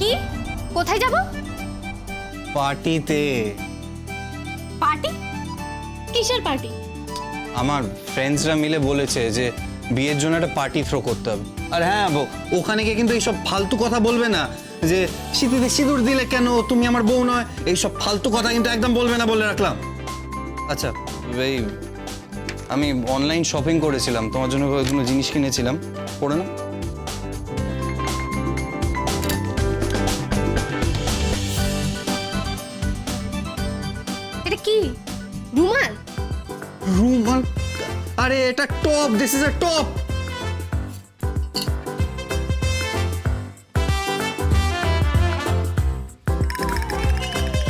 কি? কোথায় যাব? পার্টিতে। পার্টি? কিসের পার্টি? আমার ফ্রেন্ডসরা মিলে বলেছে যে বিয়ের জন্য একটা পার্টি থ্রো করতে হবে। আর হ্যাঁ ওখানে গিয়ে কিন্তু এইসব ফালতু কথা বলবে না যে শীতিতে সিঁদুর দিলে কেন তুমি আমার বউ নয়? এইসব ফালতু কথা কিন্তু একদম বলবে না বলে রাখলাম। আচ্ছা এই আমি অনলাইন শপিং করেছিলাম তোমার জন্য কয়েকগুলো জিনিস কিনেছিলাম। পড়ে না রুমাল আরে এটা top this is a top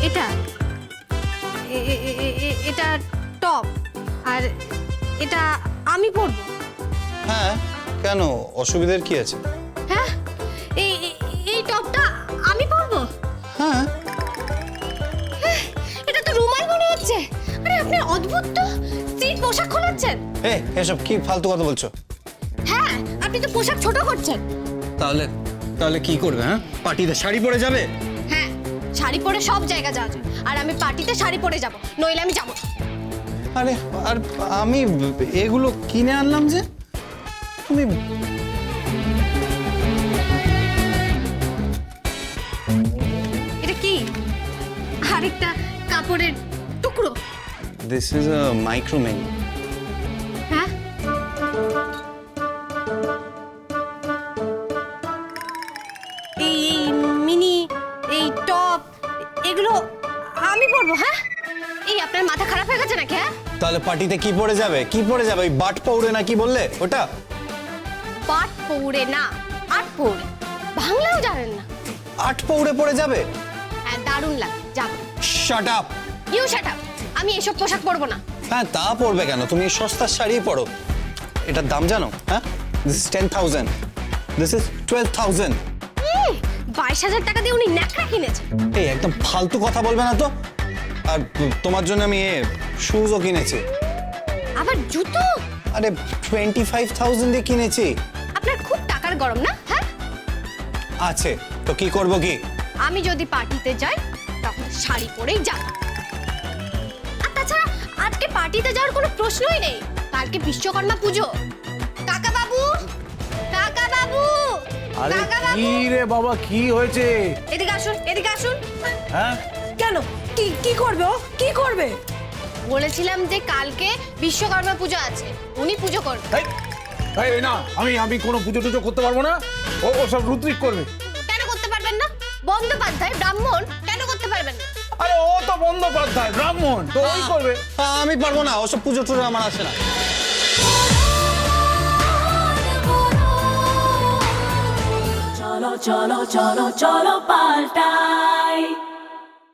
এটা এ- এ- এ- এ- এ- এটা টপ আর এটা আমি পরবো। হ্যাঁ কেন? অসুবিধার কি আছে? হ্যাঁ এই এই- এই টপটা আমি পরবো? হ্যাঁ এটা তো রুমাল মনে হচ্ছে। আরে আপনি অদ্ভুত তো। পোশাক খোলাচ্ছেন? এ এসব কি ফালতু কথা বলছো? হ্যাঁ আপনি তো পোশাক ছোট করছেন। তাহলে তাহলে কি করবে হ্যাঁ? পার্টিতে শাড়ি পরে যাবে? হ্যাঁ শাড়ি পরে সব জায়গা যাওয়া যায়। আর আমি পার্টিতে শাড়ি পরে যাব নইলে আমি যাব। আরে আর আমি এগুলো কিনে আনলাম যে? তুমি এটা কি? আরেকটা কাপড়ের টুকরো? দিস ইজ আ মাইক্রোমেন হ্যাঁ এই এই মিনি এই টপ এগুলো আমি পরবো হ্যাঁ? এই আপনার মাথা খারাপ হয়ে গেছে নাকি হ্যাঁ? তাহলে পার্টিতে কি পরে যাবে? কি পরে যাবে? ওই বাট পৌড়ে না কি বললে ওটা? পাট পৌড়ে না আট পৌড়ে বাংলাও জানেন না। আট পৌড়ে পরে যাবে? হ্যাঁ দারুণ লাগে যাব। Shut up you shut up আমি এসব পোশাক পরবো না। হ্যাঁ তা পরবে কেন? তুমি সস্তার শাড়ি পরো। এটার দাম জানো? হ্যাঁ? This is ten thousand this is twelve thousand বাইশ হাজার টাকা দিয়ে উনি ন্যাকড়া কিনেছে এই একদম ফালতু কথা বলবে না তো? আর তোমার জন্য আমি এ শুজও কিনেছি। আবার জুতো? আরে টোয়েন্টি ফাইভ থাউজেন্ড দিয়ে কিনেছি। আপনার খুব টাকার গরম না? হ্যাঁ? আছে। তো কি করব কি? আমি যদি পার্টিতে যাই তখন শাড়ি পরেই আজকে পার্টিতে যাওয়ার কোনো প্রশ্নই নেই। কালকে বিশ্বকর্মা পুজো। কাকা বাবু কাকা বাবু আরে কাকা বাবু কি রে বাবা কি হয়েছে? এদিকে আসুন এদিকে আসুন। হ্যাঁ? কেন? কি কি করবে ও? কি করবে? বলেছিলাম যে কালকে বিশ্বকর্মা পুজো আছে। উনি পুজো করবেন এই, এই না আমি আমি কোনো পুজো টুজো করতে পারব না। ও ও সব রুদ্রিক করবে। কেন করতে পারবেন না? বন্দ্যোপাধ্যায় ব্রাহ্মণ কেন করতে পারবেন না? আরে ও তো বন্দ্যোপাধ্যায় ব্রাহ্মণ। তো ওই করবে। আমি পারব না ওসব পুজো টুজো আমার আসে না। চলো চলো চলো চলো paltai.